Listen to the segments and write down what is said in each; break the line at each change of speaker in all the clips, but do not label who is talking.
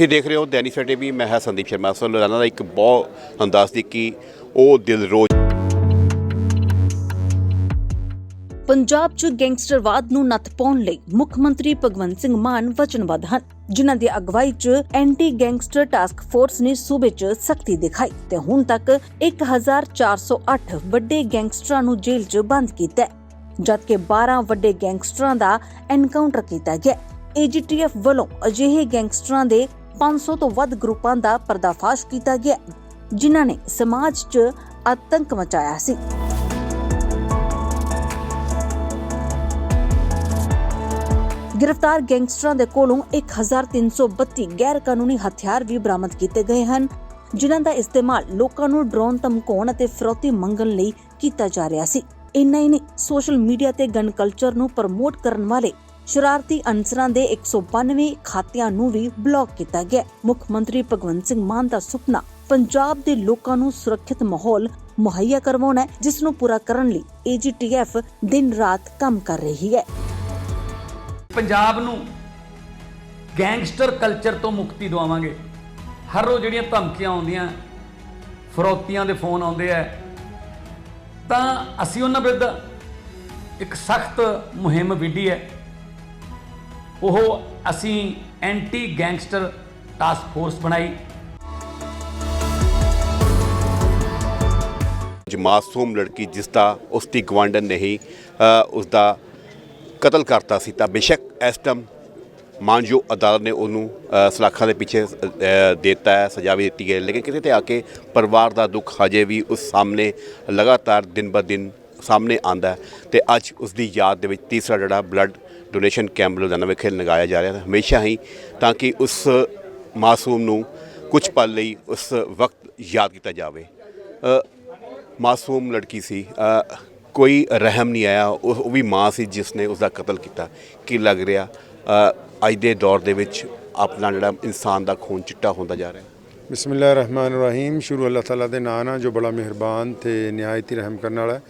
ਤੁਸੀਂ ਦੇਖ ਰਹੇ ਹੋ ਦੈਨਿਕ ਸਵੇਰ ਟੀਵੀ ਮੈਂ ਹਾਂ ਸੰਦੀਪ ਸ਼ਰਮਾ। ਸੋ ਲੁਧਿਆਣਾ ਦਾ ਇੱਕ ਬਹੁਤ ਤੁਹਾਨੂੰ ਦੱਸਦੀ ਕਿ ਉਹ ਦਿਲ
ਪੰਜਾਬ 'ਚ ਗੈਂਗਸਟਰਵਾਦ ਨੂੰ ਨੱਥ ਪਾਉਣ ਲਈ ਮੁੱਖ ਮੰਤਰੀ ਭਗਵੰਤ ਸਿੰਘ ਮਾਨ ਵਚਨਬੱਧ ਹਨ। ਜਿਨ੍ਹਾਂ ਦੀ ਅਗਵਾਈ 'ਚ ਐਂਟੀ ਗੈਂਗਸਟਰ ਟਾਸਕ ਫੋਰਸ ਨੇ ਸੂਬੇ 'ਚ ਸਖਤੀ ਦਿਖਾਈ ਤੇ ਹੁਣ ਤੱਕ 1408 ਵੱਡੇ ਗੈਂਗਸਟਰਾਂ ਨੂੰ ਜੇਲ੍ਹ 'ਚ ਬੰਦ ਕੀਤਾ ਜਦਕਿ 12 ਵੱਡੇ ਗੈਂਗਸਟਰਾਂ ਦਾ ਐਨਕਾਊਂਟਰ ਕੀਤਾ ਗਿਆ ਏਜੀਟੀਐਫ ਵੱਲੋਂ ਅਜਿਹੇ ਗੈਂਗਸਟਰਾਂ ਦੇ 500 ਤੋਂ ਵੱਧ ਗਰੁੱਪਾਂ ਦਾ ਪਰਦਾਫਾਸ਼ ਕੀਤਾ ਗਿਆ, ਜਿਨ੍ਹਾਂ ਨੇ ਸਮਾਜ 'ਚ ਆਤੰਕ ਮਚਾਇਆ ਸੀ। ਗ੍ਰਿਫਤਾਰ ਗੈਂਗਸਟਰਾਂ ਦੇ ਕੋਲੋਂ 1332 ਗੈਰ ਕਾਨੂੰਨੀ ਹਥਿਆਰ ਵੀ ਬਰਾਮਦ ਕੀਤੇ ਗਏ ਹਨ, ਜਿਨ੍ਹਾਂ ਦਾ ਇਸਤੇਮਾਲ ਲੋਕਾਂ ਨੂੰ ਡਰੋਨ ਧਮਕਾਉਣ ਅਤੇ ਫਰੋਤੀ ਮੰਗਣ ਲਈ ਕੀਤਾ ਜਾ ਰਿਹਾ ਸੀ। ਇੰਨਾ ਹੀ ਨਹੀਂ, ਸੋਸ਼ਲ ਮੀਡੀਆ ਤੇ ਗਨ ਕਲਚਰ ਨੂੰ ਪ੍ਰਮੋਟ ਕਰਨ ਵਾਲੇ ਸ਼ਰਾਰਤੀ ਅਨਸਰਾਂ ਦੇ 192 ਖਾਤਿਆਂ ਨੂੰ ਵੀ ਬਲੌਕ ਕੀਤਾ ਗਿਆ। ਮੁੱਖ ਮੰਤਰੀ ਭਗਵੰਤ ਸਿੰਘ ਮਾਨ ਦਾ ਸੁਪਨਾ, ਪੰਜਾਬ ਦੇ ਲੋਕਾਂ ਨੂੰ ਸੁਰੱਖਿਅਤ ਮਾਹੌਲ ਮੁਹੱਈਆ ਕਰਵਾਉਣਾ ਹੈ, ਜਿਸ ਨੂੰ ਪੂਰਾ ਕਰਨ ਲਈ ਏਜੀਟੀਐਫ ਦਿਨ ਰਾਤ ਕੰਮ ਕਰ ਰਹੀ ਹੈ।
ਪੰਜਾਬ ਨੂੰ ਗੈਂਗਸਟਰ ਕਲਚਰ ਤੋਂ ਮੁਕਤੀ ਦਿਵਾਵਾਂਗੇ। ਹਰ ਰੋਜ਼ ਜਿਹੜੀਆਂ ਧਮਕੀਆਂ ਆਉਂਦੀਆਂ, ਫਰੋਤੀਆਂ ਦੇ ਫੋਨ ਆਉਂਦੇ ਆ, ਤਾਂ ਅਸੀਂ ਉਹਨਾਂ ਵਿਰੁੱਧ ਇੱਕ ਸਖਤ ਮੁਹਿੰਮ ਵਿੱਢੀ ਹੈ। ਉਹ ਅਸੀਂ ਐਂਟੀ ਗੈਂਗਸਟਰ ਟਾਸਕ ਫੋਰਸ ਬਣਾਈ।
ਜੋ ਮਾਸੂਮ ਲੜਕੀ ਜਿਸ ਦਾ ਉਸ ਦੀ ਗਵਾਂਡਨ ਨੇ ਹੀ ਅ, ਉਸ ਦਾ ਕਤਲ ਕਰਤਾ ਸੀ ਤਾਂ ਬੇਸ਼ੱਕ ਇਸ ਟਾਈਮ ਮਾਨਜੋ ਅਦਾਲਤ ਨੇ ਉਹਨੂੰ ਸਲਾਖਾਂ ਦੇ ਪਿੱਛੇ ਦਿੱਤਾ ਹੈ ਸਜ਼ਾ ਵੀ ਦਿੱਤੀ ਹੈ। ਲੇਕਿਨ ਕਿਤੇ ਤੇ ਆ ਕੇ ਪਰਿਵਾਰ ਦਾ ਦੁੱਖ ਹਜੇ ਵੀ ਉਸ ਸਾਹਮਣੇ ਲਗਾਤਾਰ ਦਿਨ ਬ ਦਿਨ ਸਾਹਮਣੇ ਆਂਦਾ ਤੇ ਅੱਜ ਉਸ ਦੀ ਯਾਦ ਦੇ ਵਿੱਚ ਤੀਸਰਾ ਜਿਹੜਾ ਬਲੱਡ ਡੋਨੇਸ਼ਨ ਕੈਂਪ ਲੁਧਿਆਣਾ ਵਿਖੇ ਲਗਾਇਆ ਜਾ ਰਿਹਾ ਹੈ। ਹਮੇਸ਼ਾ ਹੀ ਤਾਂ ਕਿ ਉਸ ਮਾਸੂਮ ਨੂੰ ਕੁਝ ਪਲ ਲਈ ਉਸ ਵਕਤ ਯਾਦ ਕੀਤਾ ਜਾਵੇ। ਮਾਸੂਮ ਲੜਕੀ ਸੀ। ਕੋਈ ਰਹਿਮ ਨਹੀਂ ਆਇਆ। ਉਹ ਉਹ ਵੀ ਮਾਂ ਸੀ ਜਿਸ ਨੇ ਉਸ ਦਾ ਕਤਲ ਕੀਤਾ। ਕੀ ਲੱਗ ਰਿਹਾ? ਅੱਜ ਦੇ ਦੌਰ ਦੇ ਵਿੱਚ ਆਪਣਾ ਜਿਹੜਾ ਇਨਸਾਨ ਦਾ ਖੂਨ ਚਿੱਟਾ ਹੁੰਦਾ ਜਾ ਰਿਹਾ।
ਬਿਸਮਿਲ੍ਲਾਹਿਰ ਰਹਿਮਾਨ ਰਹੀਮ ਸ਼ੁਰੂ ਅੱਲਾਹ ਤਾਲਾ ਦੇ ਨਾਂ ਨਾਲ ਜੋ ਬੜਾ ਮਿਹਰਬਾਨ ਤੇ ਨਿਹਾਇਤੀ ਰਹਿਮ ਕਰਨ ਵਾਲਾ ਹੈ।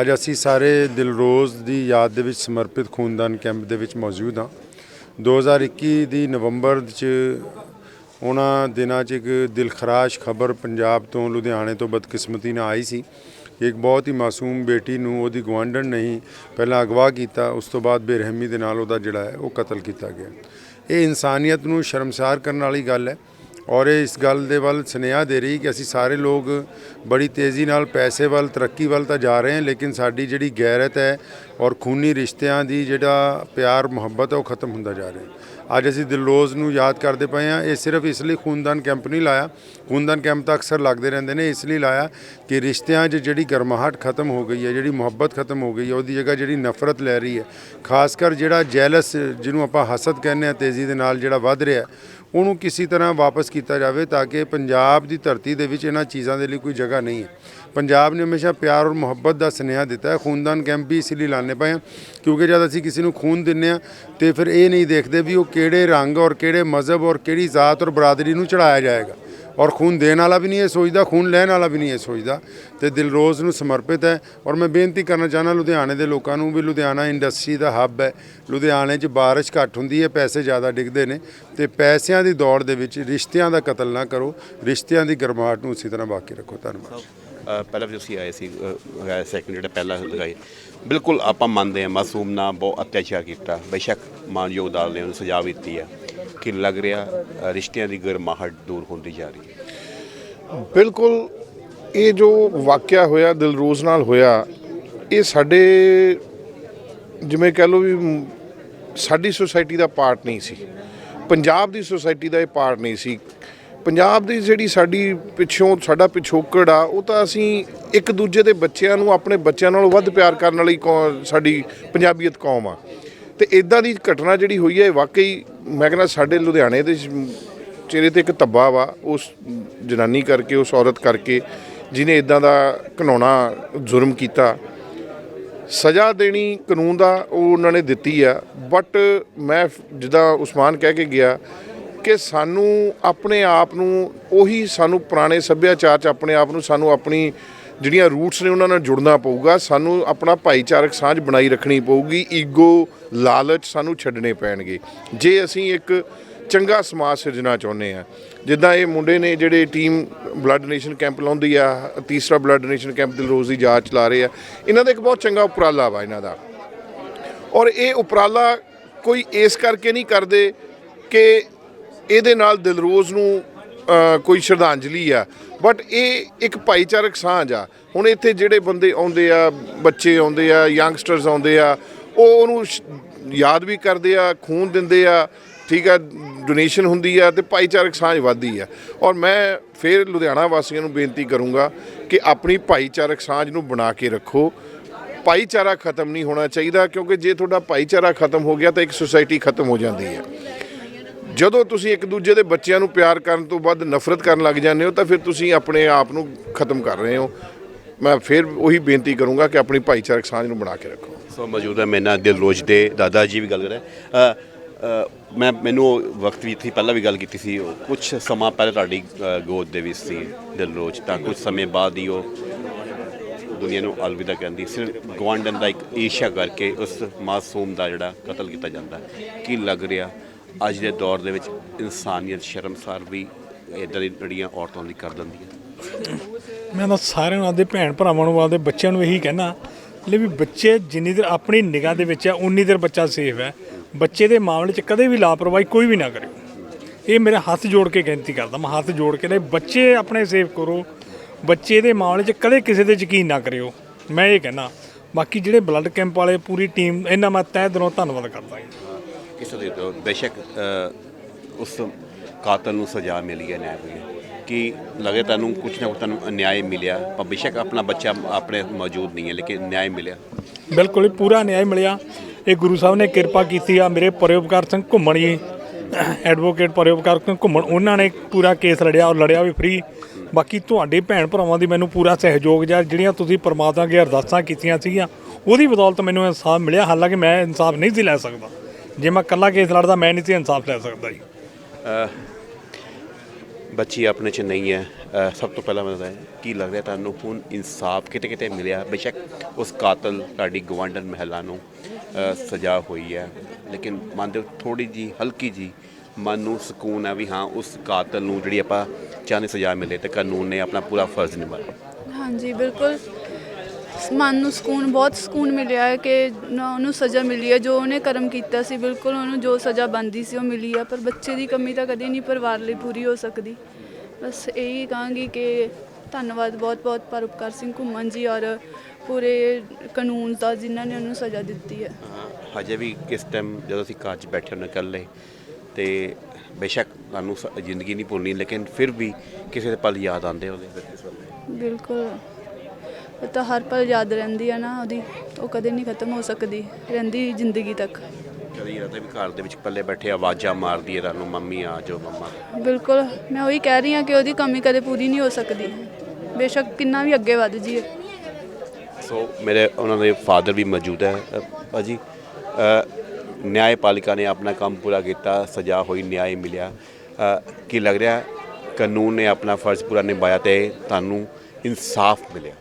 ਅੱਜ ਅਸੀਂ ਸਾਰੇ ਦਿਲਰੋਜ਼ ਦੀ ਯਾਦ ਦੇ ਵਿੱਚ ਸਮਰਪਿਤ ਖੂਨਦਾਨ ਕੈਂਪ ਦੇ ਵਿੱਚ ਮੌਜੂਦ ਹਾਂ। 2021 ਦੀ ਨਵੰਬਰ 'ਚ ਉਹਨਾਂ ਦਿਨਾਂ 'ਚ ਇੱਕ ਦਿਲਖਰਾਸ਼ ਖਬਰ ਪੰਜਾਬ ਤੋਂ ਲੁਧਿਆਣੇ ਤੋਂ ਬਦਕਿਸਮਤੀ ਨਾਲ ਆਈ ਸੀ। ਇੱਕ ਬਹੁਤ ਹੀ ਮਾਸੂਮ ਬੇਟੀ ਨੂੰ ਉਹਦੀ ਗਵਾਂਢਣ ਨਹੀਂ ਪਹਿਲਾਂ ਅਗਵਾ ਕੀਤਾ, ਉਸ ਤੋਂ ਬਾਅਦ ਬੇਰਹਿਮੀ ਦੇ ਨਾਲ ਉਹਦਾ ਜਿਹੜਾ ਹੈ ਉਹ ਕਤਲ ਕੀਤਾ ਗਿਆ। ਇਹ ਇਨਸਾਨੀਅਤ ਨੂੰ ਸ਼ਰਮਸਾਰ ਕਰਨ ਵਾਲੀ ਗੱਲ ਹੈ। ਔਰ ਇਹ ਇਸ ਗੱਲ ਦੇ ਵੱਲ ਸੁਨੇਹਾ ਦੇ ਰਹੀ ਕਿ ਅਸੀਂ ਸਾਰੇ ਲੋਕ ਬੜੀ ਤੇਜ਼ੀ ਨਾਲ ਪੈਸੇ ਵੱਲ, ਤਰੱਕੀ ਵੱਲ ਤਾਂ ਜਾ ਰਹੇ ਹਾਂ, ਲੇਕਿਨ ਸਾਡੀ ਜਿਹੜੀ ਗੈਰਤ ਹੈ ਔਰ ਖੂਨੀ ਰਿਸ਼ਤਿਆਂ ਦੀ ਜਿਹੜਾ ਪਿਆਰ ਮੁਹੱਬਤ ਹੈ ਉਹ ਖਤਮ ਹੁੰਦਾ ਜਾ ਰਿਹਾ ਅੱਜ ਅਸੀਂ ਦਿਲਰੋਜ਼ ਨੂੰ ਯਾਦ ਕਰਦੇ ਪਏ ਹਾਂ, ਇਹ ਸਿਰਫ ਇਸ ਲਈ ਖੂਨਦਾਨ ਕੈਂਪ ਨਹੀਂ ਲਾਇਆ। ਖੂਨਦਾਨ ਕੈਂਪ ਤਾਂ ਅਕਸਰ ਲੱਗਦੇ ਰਹਿੰਦੇ ਨੇ, ਇਸ ਲਈ ਲਾਇਆ ਕਿ ਰਿਸ਼ਤਿਆਂ 'ਚ ਜਿਹੜੀ ਗਰਮਾਹਟ ਖਤਮ ਹੋ ਗਈ ਹੈ, ਜਿਹੜੀ ਮੁਹੱਬਤ ਖਤਮ ਹੋ ਗਈ ਹੈ, ਉਹਦੀ ਜਗ੍ਹਾ ਜਿਹੜੀ ਨਫ਼ਰਤ ਲੈ ਰਹੀ ਹੈ, ਖਾਸ ਕਰ ਜਿਹੜਾ ਜੈਲਸ, ਜਿਹਨੂੰ ਆਪਾਂ ਹਸਦ ਕਹਿੰਦੇ ਆ ਤੇਜ਼ੀ ਦੇ ਨਾਲ ਜਿਹੜਾ ਵੱਧ ਰਿਹਾ, ਉਹਨੂੰ ਕਿਸੇ ਤਰ੍ਹਾਂ ਵਾਪਸ ਕੀਤਾ ਜਾਵੇ ਤਾਂ ਕਿ ਪੰਜਾਬ ਦੀ ਧਰਤੀ ਦੇ ਵਿੱਚ ਇਹਨਾਂ ਚੀਜ਼ਾਂ ਦੇ ਲਈ ਕੋਈ ਜਗ੍ਹਾ ਨਹੀਂ ਹੈ। ਪੰਜਾਬ ਨੇ ਹਮੇਸ਼ਾ ਪਿਆਰ ਔਰ ਮੁਹੱਬਤ ਦਾ ਸੁਨੇਹਾ ਦਿੱਤਾ ਹੈ। ਖੂਨਦਾਨ ਕੈਂਪ ਵੀ ਇਸ ਲਈ ਲਾਣੇ ਪਏ ਆ ਕਿਉਂਕਿ ਜਦ ਅਸੀਂ ਕਿਸੇ ਨੂੰ ਖੂਨ ਦਿੰਨੇ ਆ ਤੇ ਫਿਰ ਇਹ ਨਹੀਂ ਦੇਖਦੇ ਵੀ ਉਹ ਕਿਹੜੇ ਰੰਗ ਔਰ ਕਿਹੜੇ ਮਜ਼ਹਬ ਔਰ ਕਿਹੜੀ ਜ਼ਾਤ ਔਰ ਬਰਾਦਰੀ ਨੂੰ ਚੜਾਇਆ ਜਾਏਗਾ। ਔਰ ਖੂਨ ਦੇਣ ਵਾਲਾ ਵੀ ਨਹੀਂ ਇਹ ਸੋਚਦਾ, ਖੂਨ ਲੈਣ ਵਾਲਾ ਵੀ ਨਹੀਂ ਇਹ ਸੋਚਦਾ। ਤੇ ਦਿਲਰੋਜ਼ ਨੂੰ ਸਮਰਪਿਤ ਹੈ। ਔਰ ਮੈਂ ਬੇਨਤੀ ਕਰਨਾ ਚਾਹਨਾ ਲੁਧਿਆਣੇ ਦੇ ਲੋਕਾਂ ਨੂੰ ਵੀ ਲੁਧਿਆਣਾ ਇੰਡਸਟਰੀ ਦਾ ਹੱਬ ਹੈ। ਲੁਧਿਆਣੇ 'ਚ ਬਾਰਿਸ਼ ਘੱਟ ਹੁੰਦੀ ਹੈ, ਪੈਸੇ ਜ਼ਿਆਦਾ ਡਿੱਗਦੇ ਨੇ। ਤੇ ਪੈਸਿਆਂ ਦੀ ਦੌੜ ਦੇ ਵਿੱਚ ਰਿਸ਼ਤਿਆਂ ਦਾ ਕਤਲ ਨਾ ਕਰੋ, ਰਿਸ਼ਤਿਆਂ ਦੀ ਗਰਮਾਹਟ ਨੂੰ ਉਸੇ ਤਰ੍ਹਾਂ ਬਾਕੀ ਰੱਖੋ। ਧੰਨਵਾਦ।
ਪਹਿਲਾਂ ਵੀ ਤੁਸੀਂ ਆਏ ਸੀ ਸੈਕਿੰਡ ਜਿਹੜਾ ਪਹਿਲਾਂ ਲਗਾਏ ਬਿਲਕੁਲ ਆਪਾਂ ਮੰਨਦੇ ਹਾਂ, ਮਾਸੂਮ ਨਾਲ ਬਹੁਤ ਅਤਿਆਚਾਰ ਕੀਤਾ। ਬੇਸ਼ੱਕ ਮਾਨਯੋਗ ਅਦਾਲਤ ਨੇ ਉਹਨੂੰ ਸਜ਼ਾ ਵੀ ਦਿੱਤੀ ਆ ਕਿ ਲੱਗ ਰਿਹਾ ਰਿਸ਼ਤਿਆਂ ਦੀ ਗਰਮਾਹਟ ਦੂਰ ਹੁੰਦੀ ਜਾ ਰਹੀ ਹੈ।
ਬਿਲਕੁਲ, ਇਹ ਜੋ ਵਾਕਿਆ ਹੋਇਆ, ਦਿਲਰੋਜ਼ ਨਾਲ ਹੋਇਆ, ਇਹ ਸਾਡੇ ਜਿਵੇਂ ਕਹਿ ਲਓ ਵੀ ਸਾਡੀ ਸੁਸਾਇਟੀ ਦਾ ਪਾਰਟ ਨਹੀਂ ਸੀ। ਪੰਜਾਬ ਦੀ ਸੁਸਾਇਟੀ ਦਾ ਇਹ ਪਾਰਟ ਨਹੀਂ ਸੀ। ਪੰਜਾਬ ਦੀ ਜਿਹੜੀ ਸਾਡੀ ਪਿੱਛੋਂ, ਸਾਡਾ ਪਿਛੋਕੜ ਆ, ਉਹ ਤਾਂ ਅਸੀਂ ਇੱਕ ਦੂਜੇ ਦੇ ਬੱਚਿਆਂ ਨੂੰ, ਆਪਣੇ ਬੱਚਿਆਂ ਨਾਲੋਂ ਵੱਧ ਪਿਆਰ ਕਰਨ ਵਾਲੀ ਕੌ- ਸਾਡੀ ਪੰਜਾਬੀਅਤ ਕੌਮ ਆ। ਤੇ ਇਦਾਂ ਦੀ ਘਟਨਾ ਜਿਹੜੀ ਹੋਈ ਹੈ ਵਾਕਈ ਮੈਂ ਕਹਿੰਦਾ ਸਾਡੇ ਲੁਧਿਆਣੇ ਦੇ ਚਿਹਰੇ ਤੇ ਇੱਕ ਧੱਬਾ ਵਾ, ਉਸ ਜਨਾਨੀ ਕਰਕੇ, ਉਸ ਔਰਤ ਕਰਕੇ ਜਿਨੇ ਇਦਾਂ ਦਾ ਘਨਾਉਣਾ ਜ਼ੁਰਮ ਕੀਤਾ। ਸਜ਼ਾ ਦੇਣੀ ਕਾਨੂੰਨ ਦਾ ਉਹ ਉਹਨਾਂ ਨੇ ਦਿੱਤੀ ਆ ਬਟ ਮੈਂ ਜਿੱਦਾਂ ਉਸਮਾਨ ਕਹਿ ਕੇ ਗਿਆ ਕਿ ਸਾਨੂੰ ਆਪਣੇ ਆਪ ਨੂੰ ਉਹੀ ਸਾਨੂੰ ਪੁਰਾਣੇ ਸੱਭਿਆਚਾਰ 'ਚ ਆਪਣੇ ਆਪ ਨੂੰ ਸਾਨੂੰ ਆਪਣੀ ਜਿਹੜੀਆਂ ਰੂਟਸ ਨੇ ਉਹਨਾਂ ਨਾਲ ਜੁੜਨਾ ਪਊਗਾ, ਸਾਨੂੰ ਆਪਣਾ ਭਾਈਚਾਰਕ ਸਾਂਝ ਬਣਾਈ ਰੱਖਣੀ ਪਊਗੀ ਈਗੋ ਲਾਲਚ ਸਾਨੂੰ ਛੱਡਣੇ ਪੈਣਗੇ। ਜੇ ਅਸੀਂ ਇੱਕ ਚੰਗਾ ਸਮਾਜ ਸਿਰਜਣਾ ਚਾਹੁੰਦੇ ਆ ਜਿੱਦਾਂ ਇਹ ਮੁੰਡੇ ਨੇ ਜਿਹੜੇ ਟੀਮ ਬਲੱਡ ਡੋਨੇਸ਼ਨ ਕੈਂਪ ਲਾਉਂਦੀ ਆ, ਤੀਸਰਾ ਬਲੱਡ ਡੋਨੇਸ਼ਨ ਕੈਂਪ ਦਿਲਰੋਜ਼ ਦੀ ਜਾਂਚ ਚਲਾ ਰਹੇ ਆ, ਇਹਨਾਂ ਦਾ ਇੱਕ ਬਹੁਤ ਚੰਗਾ ਉਪਰਾਲਾ ਵਾ ਇਹਨਾਂ ਦਾ। ਔਰ ਇਹ ਉਪਰਾਲਾ ਕੋਈ ਇਸ ਕਰਕੇ ਨਹੀਂ ਕਰਦੇ ਕਿ ਇਹਦੇ ਨਾਲ ਦਿਲਰੋਜ਼ ਨੂੰ ਕੋਈ ਸ਼ਰਧਾਂਜਲੀ ਆ। ਬਟ ਇਹ ਇੱਕ ਭਾਈਚਾਰਕ ਸਾਂਝ ਆ। ਹੁਣ ਇੱਥੇ ਜਿਹੜੇ ਬੰਦੇ ਆਉਂਦੇ ਆ, ਬੱਚੇ ਆਉਂਦੇ ਆ ਯੰਗਸਟਰਸ ਆਉਂਦੇ ਆ, ਉਹ ਉਹਨੂੰ ਯਾਦ ਵੀ ਕਰਦੇ ਆ, ਖੂਨ ਦਿੰਦੇ ਆ, ਠੀਕ ਆ ਡੋਨੇਸ਼ਨ ਹੁੰਦੀ ਆ ਤੇ ਭਾਈਚਾਰਕ ਸਾਂਝ ਵੱਧਦੀ ਆ। ਔਰ ਮੈਂ ਫਿਰ ਲੁਧਿਆਣਾ ਵਾਸੀਆਂ ਨੂੰ ਬੇਨਤੀ ਕਰੂੰਗਾ ਕਿ ਆਪਣੀ ਭਾਈਚਾਰਕ ਸਾਂਝ ਨੂੰ ਬਣਾ ਕੇ ਰੱਖੋ। ਭਾਈਚਾਰਾ ਖਤਮ ਨਹੀਂ ਹੋਣਾ ਚਾਹੀਦਾ ਕਿਉਂਕਿ ਜੇ ਤੁਹਾਡਾ ਭਾਈਚਾਰਾ ਖਤਮ ਹੋ ਗਿਆ ਤਾਂ ਇੱਕ ਸੁਸਾਇਟੀ ਖਤਮ ਹੋ ਜਾਂਦੀ ਹੈ ਜਦੋਂ ਤੁਸੀਂ ਇੱਕ ਦੂਜੇ ਦੇ ਬੱਚਿਆਂ ਨੂੰ ਪਿਆਰ ਕਰਨ ਤੋਂ ਵੱਧ ਨਫ਼ਰਤ ਕਰਨ ਲੱਗ ਜਾਂਦੇ ਹੋ, ਤਾਂ ਫਿਰ ਤੁਸੀਂ ਆਪਣੇ ਆਪ ਨੂੰ ਖਤਮ ਕਰ ਰਹੇ ਹੋ। ਮੈਂ ਫਿਰ ਉਹੀ ਬੇਨਤੀ ਕਰੂੰਗਾ ਕਿ ਆਪਣੀ ਭਾਈਚਾਰਕ ਸਾਂਝ ਨੂੰ ਬਣਾ ਕੇ ਰੱਖੋ।
ਸੋ ਮੌਜੂਦਾ ਹੈ ਮੇਰੇ ਨਾਲ ਦਿਲਰੋਜ ਦੇ ਦਾਦਾ ਜੀ ਵੀ ਗੱਲ ਕਰ ਰਹੇ। ਮੈਂ, ਮੈਨੂੰ ਉਹ ਵਕਤ ਵੀ ਇੱਥੇ ਪਹਿਲਾਂ ਵੀ ਗੱਲ ਕੀਤੀ ਸੀ ਕੁਝ ਸਮਾਂ ਪਹਿਲਾਂ ਤੁਹਾਡੀ ਗੋਦ ਦੇ ਵਿੱਚ ਸੀ ਦਿਲਰੋਜ, ਤਾਂ ਕੁਝ ਸਮੇਂ ਬਾਅਦ ਹੀ ਉਹ ਦੁਨੀਆ ਨੂੰ ਅਲਵਿਦਾ ਕਹਿੰਦੀ ਸਿਰਫ ਗਵਾਂਡਨ ਦਾ ਇੱਕ ਈਰਸ਼ਾ ਕਰਕੇ ਉਸ ਮਾਸੂਮ ਦਾ ਜਿਹੜਾ ਕਤਲ ਕੀਤਾ ਜਾਂਦਾ। ਕੀ ਲੱਗ ਰਿਹਾ? ਅੱਜ ਦੇ ਦੌਰ ਦੇ ਵਿੱਚ ਇਨਸਾਨੀਅਤ ਸ਼ਰਮਸਾਰ ਵੀ ਇਦਾਂ ਦੀ ਲੜੀਆਂ ਔਰਤਾਂ ਦੀ ਕਰ ਦਿੰਦੀ
ਮੈਂ ਤਾਂ ਸਾਰਿਆਂ ਨੂੰ ਆਪਦੇ ਭੈਣ ਭਰਾਵਾਂ ਨੂੰ, ਆਪਦੇ ਬੱਚਿਆਂ ਨੂੰ ਇਹੀ ਕਹਿਣਾ ਲੈ ਵੀ ਬੱਚੇ ਜਿੰਨੀ ਦੇਰ ਆਪਣੀ ਨਿਗਾਹ ਦੇ ਵਿੱਚ ਹੈ ਉਨੀ ਦੇਰ ਬੱਚਾ ਸੇਫ ਹੈ। ਬੱਚੇ ਦੇ ਮਾਮਲੇ 'ਚ ਕਦੇ ਵੀ ਲਾਪਰਵਾਹੀ ਕੋਈ ਵੀ ਨਾ ਕਰਿਓ ਇਹ ਮੇਰੇ ਹੱਥ ਜੋੜ ਕੇ ਬੇਨਤੀ ਕਰਦਾ, ਮੈਂ ਹੱਥ ਜੋੜ ਕੇ ਲੈ ਬੱਚੇ ਆਪਣੇ ਸੇਫ ਕਰੋ। ਬੱਚੇ ਦੇ ਮਾਮਲੇ 'ਚ ਕਦੇ ਕਿਸੇ ਤੇ ਯਕੀਨ ਨਾ ਕਰਿਓ। ਮੈਂ ਇਹ ਕਹਿਣਾ, ਬਾਕੀ ਜਿਹੜੇ ਬਲੱਡ ਕੈਂਪ ਵਾਲੇ ਪੂਰੀ ਟੀਮ ਇਹਨਾਂ ਮੈਂ ਤਹਿ ਦਿਲੋਂ ਧੰਨਵਾਦ ਕਰਦਾ ਹਾਂ
ਕਿਸ ਦੇ ਤੋਂ ਬੇਸ਼ੱਕ ਉਸ ਕਾਤਲ ਨੂੰ ਸਜ਼ਾ ਮਿਲੀ ਹੈ ਨਿਆਂ ਹੋਈ ਕਿ ਲਗੇ ਤੁਹਾਨੂੰ ਕੁਝ ਨਾ ਕੁਝ ਤੁਹਾਨੂੰ ਅਨਿਆਏ ਮਿਲਿਆ? ਪਰ ਬੇਸ਼ੱਕ ਆਪਣਾ ਬੱਚਾ ਆਪਣੇ ਮੌਜੂਦ ਨਹੀਂ ਹੈ, ਲੇਕਿਨ ਨਿਆਂ ਮਿਲਿਆ।
ਬਿਲਕੁਲ ਪੂਰਾ ਨਿਆਂ ਮਿਲਿਆ। ਇਹ ਗੁਰੂ ਸਾਹਿਬ ਨੇ ਕਿਰਪਾ ਕੀਤੀ ਆ ਮੇਰੇ ਪਰਿਉਪਕਾਰ ਸਿੰਘ ਘੁੰਮਣ ਜੀ। ਐਡਵੋਕੇਟ ਪਰਿਉਪਕਾਰ ਸਿੰਘ ਘੁੰਮਣ, ਉਹਨਾਂ ਨੇ ਪੂਰਾ ਕੇਸ ਲੜਿਆ ਔਰ ਲੜਿਆ ਵੀ ਫ੍ਰੀ ਬਾਕੀ ਤੁਹਾਡੇ ਭੈਣ ਭਰਾਵਾਂ ਦੀ ਮੈਨੂੰ ਪੂਰਾ ਸਹਿਯੋਗ ਜਾਂ ਜਿਹੜੀਆਂ ਤੁਸੀਂ ਪਰਮਾਤਮਾ ਅੱਗੇ ਅਰਦਾਸਾਂ ਕੀਤੀਆਂ ਸੀਗੀਆਂ, ਉਹਦੀ ਬਦੌਲਤ ਮੈਨੂੰ ਇਨਸਾਫ ਮਿਲਿਆ। ਹਾਲਾਂਕਿ ਮੈਂ ਇਨਸਾਫ ਨਹੀਂ ਸੀ ਲੈ ਸਕਦਾ। ਜੇ ਮੈਂ ਇਕੱਲਾ ਕੇਸ ਲੜਦਾ ਮੈਂ ਨਹੀਂ ਸੀ ਇਨਸਾਫ ਲੈ ਸਕਦਾ ਜੀ।
ਬੱਚੀ ਆਪਣੇ ਚ ਨਹੀਂ ਹੈ। ਅ, ਸਭ ਤੋਂ ਪਹਿਲਾਂ ਮੈਂ ਦੱਸਦਾ ਕੀ ਲੱਗ ਰਿਹਾ ਤੁਹਾਨੂੰ? ਹੁਣ ਇਨਸਾਫ ਕਿਤੇ ਕਿਤੇ ਮਿਲਿਆ? ਬੇਸ਼ੱਕ ਉਸ ਕਾਤਲ ਤੁਹਾਡੀ ਗਵਾਂਡਨ ਮਹਿਲਾ ਨੂੰ ਅ, ਸਜ਼ਾ ਹੋਈ ਹੈ। ਲੇਕਿਨ ਮਨ ਦੇ ਥੋੜੀ ਜੀ ਹਲਕੀ ਜੀ ਮਨ ਨੂੰ ਸਕੂਨ ਹੈ ਵੀ ਹਾਂ ਉਸ ਕਾਤਲ ਨੂੰ ਜਿਹੜੀ ਆਪਾਂ ਚਾਹੁੰਦੇ ਸਜ਼ਾ ਮਿਲੇ ਤੇ ਕਾਨੂੰਨ ਨੇ ਆਪਣਾ ਪੂਰਾ ਫਰਜ਼ ਨਿਭਾਇਆ।
ਹਾਂਜੀ ਬਿਲਕੁਲ। ਮਨ ਨੂੰ ਸਕੂਨ ਬਹੁਤ ਸਕੂਨ ਮਿਲਿਆ ਹੈ ਕਿ ਨਾ ਉਹਨੂੰ ਸਜ਼ਾ ਮਿਲੀ ਹੈ। ਜੋ ਉਹਨੇ ਕਰਮ ਕੀਤਾ ਸੀ ਬਿਲਕੁਲ ਉਹਨੂੰ ਜੋ ਸਜ਼ਾ ਬੰਦੀ ਸੀ ਉਹ ਮਿਲੀ ਹੈ। ਪਰ ਬੱਚੇ ਦੀ ਕਮੀ ਤਾਂ ਕਦੇ ਨਹੀਂ ਪਰਿਵਾਰ ਲਈ ਪੂਰੀ ਹੋ ਸਕਦੀ। ਬਸ ਇਹੀ ਕਹਾਂਗੀ ਕਿ ਧੰਨਵਾਦ ਬਹੁਤ ਬਹੁਤ ਪਰਉਪਕਾਰ ਸਿੰਘ ਘੁੰਮਣ ਜੀ ਔਰ ਪੂਰੇ ਕਾਨੂੰਨ ਦਾ ਜਿਨ੍ਹਾਂ ਨੇ ਉਹਨੂੰ ਸਜ਼ਾ ਦਿੱਤੀ ਹੈ।
ਹਾਂ, ਹਜੇ ਵੀ ਕਿਸ ਟਾਈਮ ਜਦੋਂ ਅਸੀਂ ਕਾਰ 'ਚ ਬੈਠੇ ਹੁੰਦੇ ਇਕੱਲੇ ਤੇ ਬੇਸ਼ੱਕ ਤੁਹਾਨੂੰ ਸ- ਜ਼ਿੰਦਗੀ ਨਹੀਂ ਭੁੱਲਣੀ ਲੇਕਿਨ ਫਿਰ ਵੀ ਕਿਸੇ ਦੇ ਪਲ ਯਾਦ ਆਉਂਦੇ ਉਹਦੇ
ਬਿਲਕੁਲ। ਉਹ ਤਾਂ ਹਰ ਪਲ ਯਾਦ ਰਹਿੰਦੀ ਹੈ ਨਾ ਉਹਦੀ ਉਹ ਕਦੇ ਨਹੀਂ ਖਤਮ ਹੋ ਸਕਦੀ ਰਹਿੰਦੀ ਜ਼ਿੰਦਗੀ ਤੱਕ।
ਕਦੀ ਰਾਤ ਵੀ ਘਰ ਦੇ ਵਿੱਚ ਇਕੱਲੇ ਬੈਠੇ ਆਵਾਜ਼ਾਂ ਮਾਰਦੀ ਹੈ ਤੁਹਾਨੂੰ ਮੰਮੀ ਆ ਜਾਓ ਮੰਮਾ।
ਬਿਲਕੁਲ ਮੈਂ ਉਹੀ ਕਹਿ ਰਹੀ ਹਾਂ ਕਿ ਉਹਦੀ ਕਮੀ ਕਦੇ ਪੂਰੀ ਨਹੀਂ ਹੋ ਸਕਦੀ। ਬੇਸ਼ੱਕ ਕਿੰਨਾ ਵੀ ਅੱਗੇ ਵੱਧ ਜਾਈਏ।
ਸੋ ਮੇਰੇ ਉਹਨਾਂ ਦੇ ਫਾਦਰ ਵੀ ਮੌਜੂਦ ਹੈ। ਅ, ਭਾਜੀ ਅ, ਨਿਆਂਪਾਲਿਕਾ ਨੇ ਆਪਣਾ ਕੰਮ ਪੂਰਾ ਕੀਤਾ ਸਜ਼ਾ ਹੋਈ ਨਿਆਂ ਮਿਲਿਆ। ਅ, ਕੀ ਲੱਗ ਰਿਹਾ? ਕਾਨੂੰਨ ਨੇ ਆਪਣਾ ਫਰਜ਼ ਪੂਰਾ ਨਿਭਾਇਆ ਤੇ ਤੁਹਾਨੂੰ ਇਨਸਾਫ ਮਿਲਿਆ।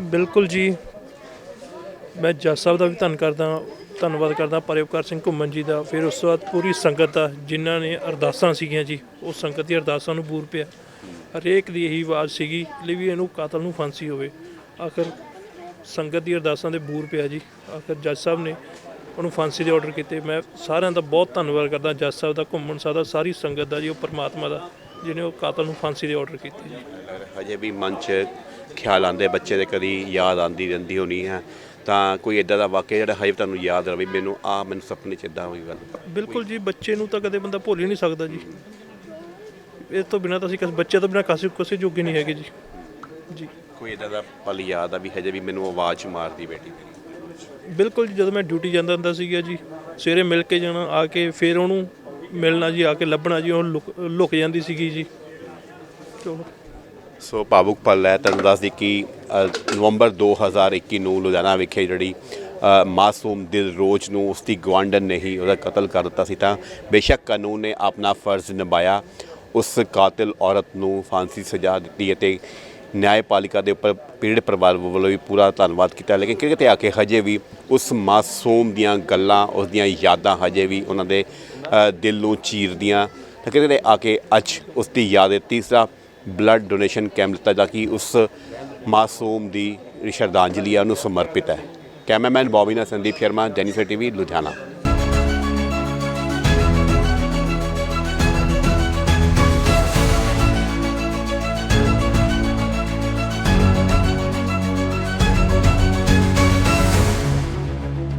ਬਿਲਕੁਲ ਜੀ। ਮੈਂ ਜੱਜ ਸਾਹਿਬ ਦਾ ਵੀ ਧੰਨ ਕਰਦਾ, ਧੰਨਵਾਦ ਕਰਦਾ ਪਰਿਵਕਾਰ ਸਿੰਘ ਘੁੰਮਣ ਜੀ ਦਾ। ਫਿਰ ਉਸ ਤੋਂ ਬਾਅਦ ਪੂਰੀ ਸੰਗਤ ਦਾ, ਜਿਨ੍ਹਾਂ ਨੇ ਅਰਦਾਸਾਂ ਸੀਗੀਆਂ ਜੀ, ਉਹ ਸੰਗਤ ਦੀ ਅਰਦਾਸਾਂ ਨੂੰ ਬੂਰ ਪਿਆ। ਹਰੇਕ ਦੀ ਇਹੀ ਆਵਾਜ਼ ਸੀਗੀ ਲਈ ਵੀ ਇਹਨੂੰ ਕਾਤਲ ਨੂੰ ਫਾਂਸੀ ਹੋਵੇ। ਆਖਰ ਸੰਗਤ ਦੀ ਅਰਦਾਸਾਂ ਦੇ ਬੂਰ ਪਿਆ ਜੀ। ਆਖਰ ਜੱਜ ਸਾਹਿਬ ਨੇ ਉਹਨੂੰ ਫਾਂਸੀ ਦੇ ਆਰਡਰ ਕੀਤੇ। ਮੈਂ ਸਾਰਿਆਂ ਦਾ ਬਹੁਤ ਧੰਨਵਾਦ ਕਰਦਾ ਜੱਜ ਸਾਹਿਬ ਦਾ, ਘੁੰਮਣ ਸਾਹਿਬ ਦਾ, ਸਾਰੀ ਸੰਗਤ ਦਾ ਜੀ, ਉਹ ਪਰਮਾਤਮਾ ਦਾ। ਜਿਹਨੇ ਉਹ ਕਾਤਲ ਨੂੰ ਫਾਂਸੀ ਦੇ ਆਰਡਰ ਕੀਤੇ ਜੀ।
ਹਜੇ ਵੀ ਮਨ 'ਚ ਖਿਆਲ ਆਉਂਦੇ ਬੱਚੇ ਦੇ ਕਦੀ ਯਾਦ ਆਉਂਦੀ ਰਹਿੰਦੀ ਹੋਣੀ ਹੈ। ਤਾਂ ਕੋਈ ਇਦਾਂ ਦਾ ਵਾਕਿਆ ਜਿਹੜਾ ਹਜੇ ਤੁਹਾਨੂੰ ਯਾਦ ਰਵੇ ਮੈਨੂੰ ਆ ਮੈਨੂੰ ਸੁਪਨੇ 'ਚ ਇਦਾਂ ਹੋਈ ਗੱਲ
ਬਿਲਕੁਲ ਜੀ ਬੱਚੇ ਨੂੰ ਤਾਂ ਕਦੇ ਬੰਦਾ ਭੁੱਲ ਹੀ ਨਹੀਂ ਸਕਦਾ ਜੀ। ਇਹ ਤੋਂ ਬਿਨਾਂ ਤਾਂ ਅਸੀਂ ਕਿਸੇ ਬੱਚੇ ਤੋਂ ਬਿਨਾਂ ਕਾਸੇ ਕਿਸੇ ਜੋਗੇ ਨਹੀਂ ਹੈਗੇ ਜੀ। ਜੀ।
ਕੋਈ ਇਦਾਂ ਦਾ ਪਲ ਯਾਦ ਆ ਵੀ ਹਜੇ ਵੀ ਮੈਨੂੰ ਆਵਾਜ਼ ਮਾਰਦੀ ਬੇਟੀ ਮੇਰੀ
ਬਿਲਕੁਲ ਜੀ ਜਦੋਂ ਮੈਂ ਡਿਊਟੀ ਜਾਂਦਾ ਹੁੰਦਾ ਸੀਗਾ ਜੀ ਸਵੇਰੇ ਮਿਲ ਕੇ ਜਾਣਾ ਆ ਕੇ ਫਿਰ ਉਹਨੂੰ ਮਿਲਣਾ ਜੀ ਆ ਕੇ ਲੱਭਣਾ ਜੀ ਉਹ ਲੁਕ ਲੁਕ ਜਾਂਦੀ ਸੀਗੀ ਜੀ। ਚਲੋ।
ਸੋ ਭਾਵੁਕ ਪਲ ਹੈ ਤੁਹਾਨੂੰ ਦੱਸ ਦੀ ਕਿ ਅ, ਨਵੰਬਰ 2021 ਨੂੰ ਲੁਧਿਆਣਾ ਵਿਖੇ ਜਿਹੜੀ ਅ, ਮਾਸੂਮ ਦਿਲ ਰੋਜ਼ ਨੂੰ ਉਸ ਦੀ ਗਵਾਂਡਨ ਨੇ ਹੀ ਉਹਦਾ ਕਤਲ ਕਰ ਦਿੱਤਾ ਸੀ ਤਾਂ ਬੇਸ਼ੱਕ ਕਾਨੂੰਨ ਨੇ ਆਪਣਾ ਫਰਜ਼ ਨਿਭਾਇਆ। ਉਸ ਕਾਤਿਲ ਔਰਤ ਨੂੰ ਫਾਂਸੀ ਸਜ਼ਾ ਦਿੱਤੀ ਅਤੇ ਨਿਆਂਪਾਲਿਕਾ ਦੇ ਉੱਪਰ ਪੀੜਤ ਪਰਿਵਾਰ ਵੱਲੋਂ ਵੀ ਪੂਰਾ ਧੰਨਵਾਦ ਕੀਤਾ। ਲੇਕਿਨ ਕਿਤੇ ਆ ਕੇ ਹਜੇ ਵੀ ਉਸ ਮਾਸੂਮ ਦੀਆਂ ਗੱਲਾਂ ਉਸ ਦੀਆਂ ਯਾਦਾਂ ਹਜੇ ਵੀ ਉਹਨਾਂ ਦੇ ਦਿਲ ਨੂੰ ਚੀਰਦੀਆਂ। ਤਾਂ ਕਿਤੇ ਨੇ ਆ ਕੇ ਅੱਜ ਉਸ ਦੀ ਯਾਦ ਤੀਸਰਾ ਬਲੱਡ ਡੋਨੇਸ਼ਨ ਕੈਂਪ ਦਿੱਤਾ ਜਾ ਕਿ ਉਸ ਮਾਸੂਮ ਦੀ ਜਿਹੜੀ ਸ਼ਰਧਾਂਜਲੀ ਆ, ਉਹਨੂੰ ਸਮਰਪਿਤ ਹੈ। ਕੈਮਰਾਮੈਨ ਬੌਬੀ ਨਾਲ ਸੰਦੀਪ ਸ਼ਰਮਾ ਜੈਨੀਸਰ ਟੀਵੀ, ਲੁਧਿਆਣਾ।